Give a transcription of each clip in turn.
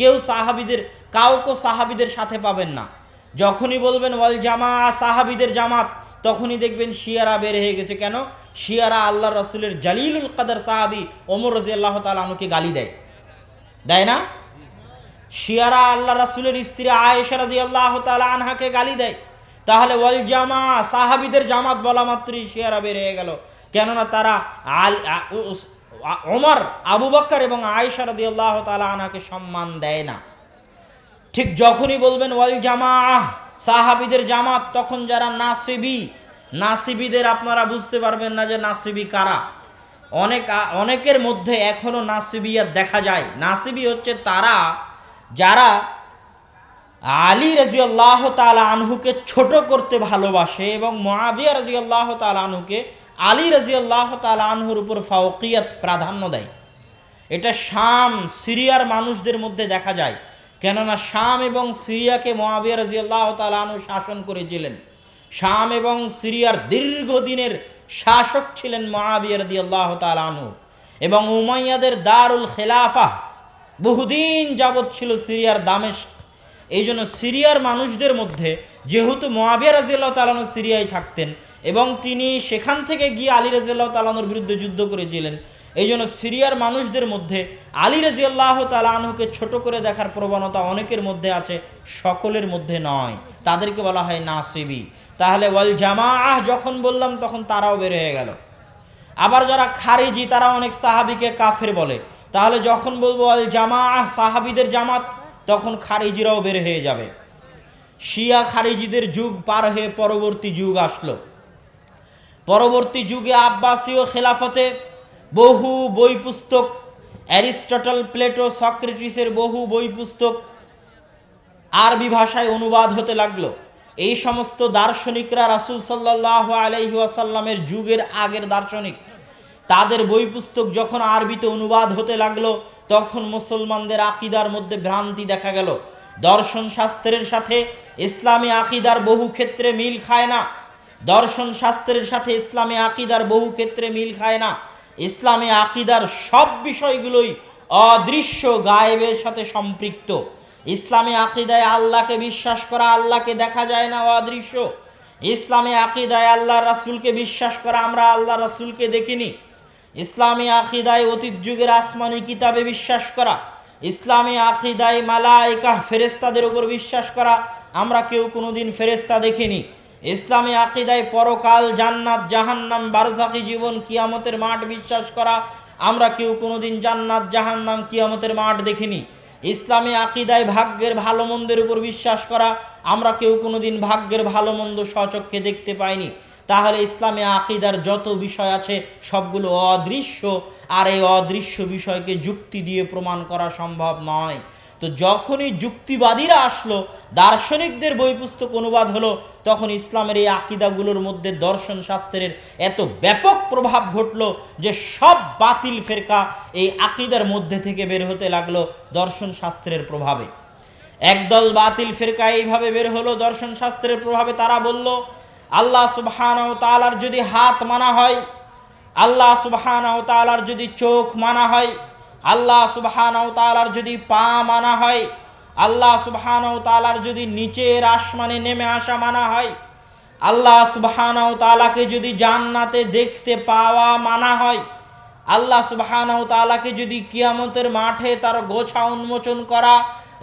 কেউ সাহাবিদের, কাউকে সাহাবিদের সাথে পাবেন না। যখনই বলবেন, ওয়াল জামা সাহাবিদের জামাত, তখনই দেখবেন শিয়ারা বের হয়ে গেছে। কেন? শিয়ারা আল্লাহ রসুলের জালিলুল কাদার সাহাবি ওমর রাজি আল্লাহ তালুকে গালি দেয়। দেয় না? শিয়ারা আল্লাহ রাসুলের স্ত্রী আয়েশারা আল্লাহ তালা আনহাকে গালি দেয়। তাহলে ওয়াল জামা সাহাবিদের জামাত বলা মাত্রই শিয়ারা বের হয়ে গেল। কেননা তারা আল ওমর, আবু বক্কর এবং আয়েশা রাদি আল্লাহ তালা আনাকে সম্মান দেয় না। ঠিক যখনই বলবেন, ওয়াল জামা সাহাবিদের জামাত, তখন যারা নাসিবি, নাসিবিদের আপনারা বুঝতে পারবেন না যে নাসিবি কারা। অনেক অনেকের মধ্যে এখনও নাসিবিয়াত দেখা যায়। নাসিবি হচ্ছে তারা যারা আলী রাজি আল্লাহ তালা আনহুকে ছোট করতে ভালোবাসে এবং মহাবিয়া রাজি আল্লাহ তালা আনহুকে আলী রাজি আল্লাহ তালা আনহুর উপর ফাওকিয়াত প্রাধান্য দেয়। এটা শাম, সিরিয়ার মানুষদের মধ্যে দেখা যায়। কেননা শাম এবং সিরিয়াকে মহাবিয়া রাজি আল্লাহ তালানু শাসন করেছিলেন। শাম এবং সিরিয়ার দীর্ঘদিনের শাসক ছিলেন মহাবিয়া রাজি আল্লাহ তালানু এবং উমাইয়াদের দারুল খেলাফা বহুদিন যাবৎ ছিল সিরিয়ার দামেস্ক। এই জন্য সিরিয়ার মানুষদের মধ্যে যেহেতু মোয়াবিয়া রাজিয়াল্লাহ তালানু সিরিয়ায় থাকতেন এবং তিনি সেখান থেকে গিয়ে আলী রাজিয়াল্লাহ তালানুর বিরুদ্ধে যুদ্ধ করেছিলেন। এই জন্য সিরিয়ার মানুষদের মধ্যে আলী রাজিয়াল্লাহ তালানুকে ছোট করে দেখার প্রবণতা অনেকের মধ্যে আছে, সকলের মধ্যে নয়। তাদেরকে বলা হয় নাসিবি। তাহলে ওয়াল জামা আহ যখন বললাম তখন তারাও বের হয়ে গেল। আবার যারা খারিজি, তারা অনেক সাহাবিকে কাফের বলে। তাহলে যখন বলব আল জামা আহ সাহাবিদের জামাত, তখন খারিজিরাও বের হয়ে যাবে। শিয়া খারিজিদের যুগ পার হয়ে পরবর্তী যুগ আসলো। পরবর্তী যুগে আব্বাসীয় খেলাফতে বহু বই পুস্তক অ্যারিস্টটল, প্লেটো, সক্রেটিসের বহু বই পুস্তক আরবি ভাষায় অনুবাদ হতে লাগল। এই সমস্ত দার্শনিকরা রাসুল সাল্লাহ আলহি আসাল্লামের যুগের আগের দার্শনিক। তাদের বই পুস্তক যখন আরবিতে অনুবাদ হতে লাগল, তখন মুসলমানদের আকিদার মধ্যে ভ্রান্তি দেখা গেল। দর্শন শাস্ত্রের সাথে ইসলামী আকিদার বহু ক্ষেত্রে মিল খায় না। দর্শন শাস্ত্রের সাথে ইসলামে আকিদার বহু ক্ষেত্রে মিল খায় না। ইসলামে আকিদার সব বিষয়গুলোই অদৃশ্য, গায়েবের সাথে সম্পৃক্ত। ইসলামে আকিদায় আল্লাহকে বিশ্বাস করা, আল্লাহকে দেখা যায় না অদৃশ্য। ইসলামে আকিদায় আল্লাহ রাসুলকে বিশ্বাস করা, আমরা আল্লাহ রাসুলকে দেখিনি। ইসলামী আকিদায় অতীত যুগের আসমানি কিতাবে বিশ্বাস করা। ইসলামী আকিদায় মালাইকা ফেরেস্তাদের উপর বিশ্বাস করা, আমরা কেউ কোনোদিন ফেরেস্তা দেখিনি। ইসলামী আকিদায় পরকাল জান্নাত, জাহান্নাম বারজাকি জীবন, কিয়ামতের মাঠ বিশ্বাস করা, আমরা কেউ কোনোদিন জান্নাত, জাহান্নাম, কিয়ামতের মাঠ দেখিনি। ইসলামী আকিদায় ভাগ্যের ভালো মন্দের উপর বিশ্বাস করা, আমরা কেউ কোনোদিন ভাগ্যের ভালো মন্দ স্বচক্ষে দেখতে পাইনি। তাহলে ইসলামী আকিদার যত বিষয় আছে, সবগুলো অদৃশ্য। আর এই অদৃশ্য বিষয়কে যুক্তি দিয়ে প্রমাণ করা সম্ভব নয়। তো যখনই যুক্তিবাদীরা আসলো, দার্শনিকদের বই পুস্তক অনুবাদ হলো, তখন ইসলামের এই আকিদাগুলোর মধ্যে দর্শন শাস্ত্রের এত ব্যাপক প্রভাব ঘটলো যে সব বাতিল ফেরকা এই আকিদার মধ্যে থেকে বের হতে লাগল দর্শন শাস্ত্রের প্রভাবে। একদল বাতিল ফেরকা এইভাবে বের হলো দর্শন শাস্ত্রের প্রভাবে, তারা বলল, আল্লাহ সুবহানাহু তাআলার যদি হাত মানা হয়, আল্লাহ সুবহানাহু তাআলার যদি চোখ মানা হয় আল্লাহ সুবহানাহু তাআলার যদি পা মানা হয়, আল্লাহ সুবহানাহু তাআলার যদি নিচের আসমানে নেমে আসা মানা হয়, আল্লাহ সুবহানাহু তাআলাকে যদি জান্নাতে দেখতে পাওয়া মানা হয়, আল্লাহ সুবহানাহু তাআলাকে যদি কিয়ামতের মাঠে তার গোছা উন্মোচন করা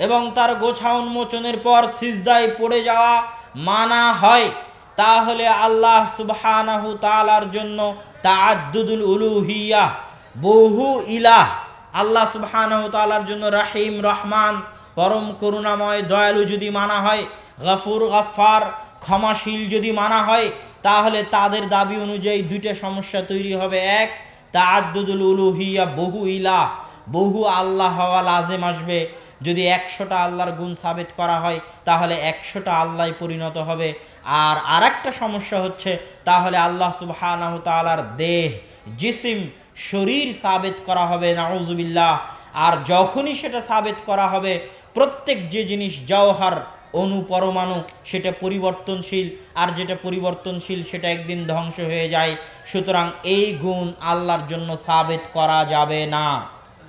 এবং তার গোছা উন্মোচনের পর সিজদায় পড়ে যাওয়া মানা হয়, তাহলে আল্লাহ সুবহানাহু তালার জন্য তা তাআদ্দুদুল উলুহিয়া, বহু ইলাহ আল্লাহ সুবহানাহু তাআলার জন্য রাহিম, রহমান, পরম করুণাময়, দয়ালু যদি মানা হয়, গফুর গফার ক্ষমাশীল যদি মানা হয়, তাহলে তাদের দাবি অনুযায়ী দুইটা সমস্যা তৈরি হবে। এক, তাআদ্দুদুল উলুহিয়া, বহু ইলাহ, বহু আল্লাহ হওয়া লাজেম আসবে। যদি একশোটা আল্লাহর গুণ সাবেত করা হয়, তাহলে একশোটা আল্লাহ পরিণত হবে। আর আরেকটা সমস্যা হচ্ছে, তাহলে আল্লাহ সুবহানাহু তাআলার দেহ জিসিম শরীর সাবেত করা হবে, নাউজুবিল্লাহ। আর যখনই সেটা সাবেত করা হবে, প্রত্যেক যে জিনিস জওহার অনু পরমাণু, সেটা পরিবর্তনশীল। আর যেটা পরিবর্তনশীল, সেটা একদিন ধ্বংস হয়ে যায়। সুতরাং এই গুণ আল্লাহর জন্য সাবেত করা যাবে না।